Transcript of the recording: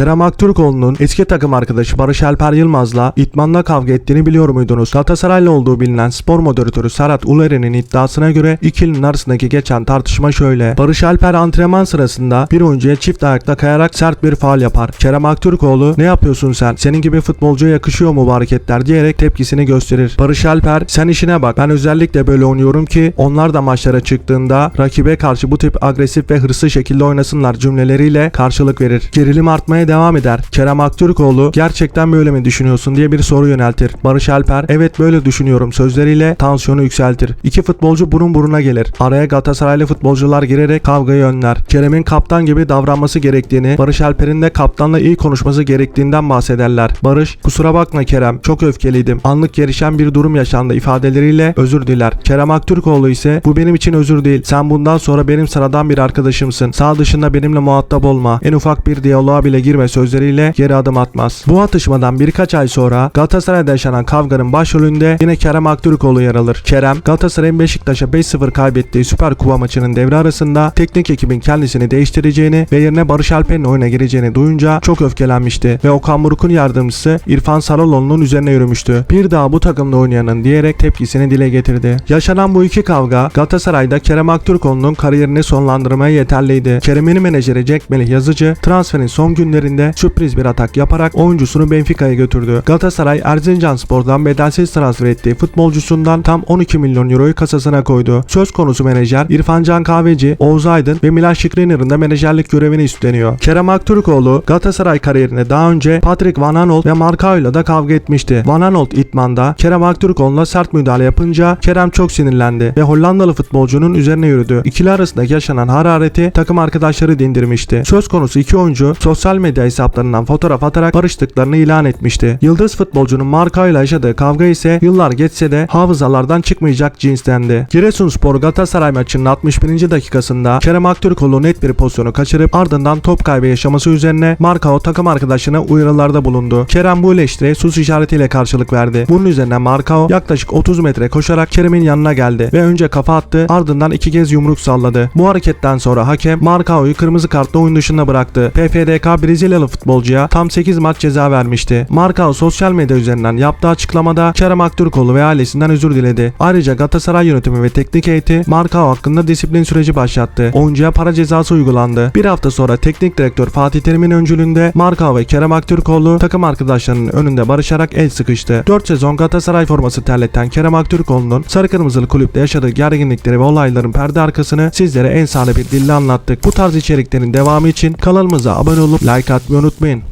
Kerem Aktürkoğlu'nun eski takım arkadaşı Barış Alper Yılmaz'la itmanda kavga ettiğini biliyor muydunuz? Galatasaraylı olduğu bilinen spor moderatörü Serhat Uleren'in iddiasına göre ikilinin arasındaki geçen tartışma şöyle. Barış Alper antrenman sırasında bir oyuncuya çift ayakta kayarak sert bir faal yapar. Kerem Aktürkoğlu ne yapıyorsun sen? Senin gibi futbolcuya yakışıyor mu bu hareketler diyerek tepkisini gösterir. Barış Alper sen işine bak. Ben özellikle böyle oynuyorum ki onlar da maçlara çıktığında rakibe karşı bu tip agresif ve hırslı şekilde oynasınlar cümleleriyle karşılık verir. Gerilim artmaya devam eder. Kerem Aktürkoğlu gerçekten böyle mi düşünüyorsun diye bir soru yöneltir. Barış Alper evet böyle düşünüyorum sözleriyle tansiyonu yükseltir. İki futbolcu burun buruna gelir. Araya Galatasaraylı futbolcular girerek kavgayı önler. Kerem'in kaptan gibi davranması gerektiğini, Barış Alper'in de kaptanla iyi konuşması gerektiğinden bahsederler. Barış, kusura bakma Kerem, çok öfkeliydim. Anlık gelişen bir durum yaşandı ifadeleriyle özür diler. Kerem Aktürkoğlu ise bu benim için özür değil. Sen bundan sonra benim sıradan bir arkadaşımsın. Sağ dışında benimle muhatap olma. En ufak bir diyaloğa bile girme sözleriyle geri adım atmaz. Bu atışmadan birkaç ay sonra Galatasaray'da yaşanan kavganın başrolünde yine Kerem Aktürkoğlu yer alır. Kerem, Galatasaray'ın Beşiktaş'a 5-0 kaybettiği Süper Kupa maçının devre arasında teknik ekibin kendisini değiştireceğini ve yerine Barış Alper'in oyuna gireceğini duyunca çok öfkelenmişti ve Okan Buruk'un yardımcısı İrfan Saraloğlu'nun üzerine yürümüştü. Bir daha bu takımda oynayanın diyerek tepkisini dile getirdi. Yaşanan bu iki kavga Galatasaray'da Kerem Aktürkoğlu'nun kariyerini sonlandırmaya yeterliydi. Kerem'in menajeri Jack Melih Yazıcı transferin son günlerinde sürpriz bir atak yaparak oyuncusunu Benfica'ya götürdü. Galatasaray Erzincan Spor'dan bedelsiz transfer ettiği futbolcusundan tam 12 milyon euroyu kasasına koydu. Söz konusu menajer İrfan Can Kahveci, Oğuz Aydın ve Milan Skriniar'ın da menajerlik görevini üstleniyor. Kerem Aktürkoğlu Galatasaray kariyerinde daha önce Patrick Van Aanholt ve Marcao'yla da kavga etmişti. Van Aanholt itmanda Kerem Aktürkoğlu'na sert müdahale yapınca Kerem çok sinirlendi ve Hollandalı futbolcunun üzerine yürüdü. İkili arasında yaşanan harareti takım arkadaşları dindirmişti. Söz konusu iki oyuncu sosyal medya hesaplarından fotoğraf atarak barıştıklarını ilan etmişti. Yıldız futbolcunun Marka ile yaşadığı kavga ise yıllar geçse de hafızalardan çıkmayacak cinstendi. Giresunspor Galatasaray maçının 61. dakikasında Kerem Aktürkoğlu net bir pozisyonu kaçırıp ardından top kaybı yaşaması üzerine Markao takım arkadaşına uyarılarda bulundu. Kerem bu eleştiriye sus işaretiyle karşılık verdi. Bunun üzerine Markao yaklaşık 30 metre koşarak Kerem'in yanına geldi ve önce kafa attı ardından iki kez yumruk salladı. Bu hareketten sonra hakem Markao'yu kırmızı kartla oyun dışında bıraktı. PFDK Brezilyalı futbolcuya tam 8 maç ceza vermişti. Markao sosyal medya üzerinden yaptığı açıklamada Kerem Aktürkoğlu ve ailesinden özür diledi. Ayrıca Galatasaray yönetimi ve teknik heyeti Markao hakkında disiplin süreci başlattı. Oyuncuya para cezası uygulandı. Bir hafta sonra teknik direktör Fatih Terim'in öncülüğünde Markao ve Kerem Aktürkoğlu takım arkadaşlarının önünde barışarak el sıkıştı. 4 sezon Galatasaray forması terleten Kerem Aktürkoğlu'nun sarı kırmızılı kulüpte yaşadığı gerginlikleri ve olayların perde arkasını sizlere en sade bir dille anlattık. Bu tarz içeriklerin devamı için kanalımıza abone olup like atmayı unutmayın.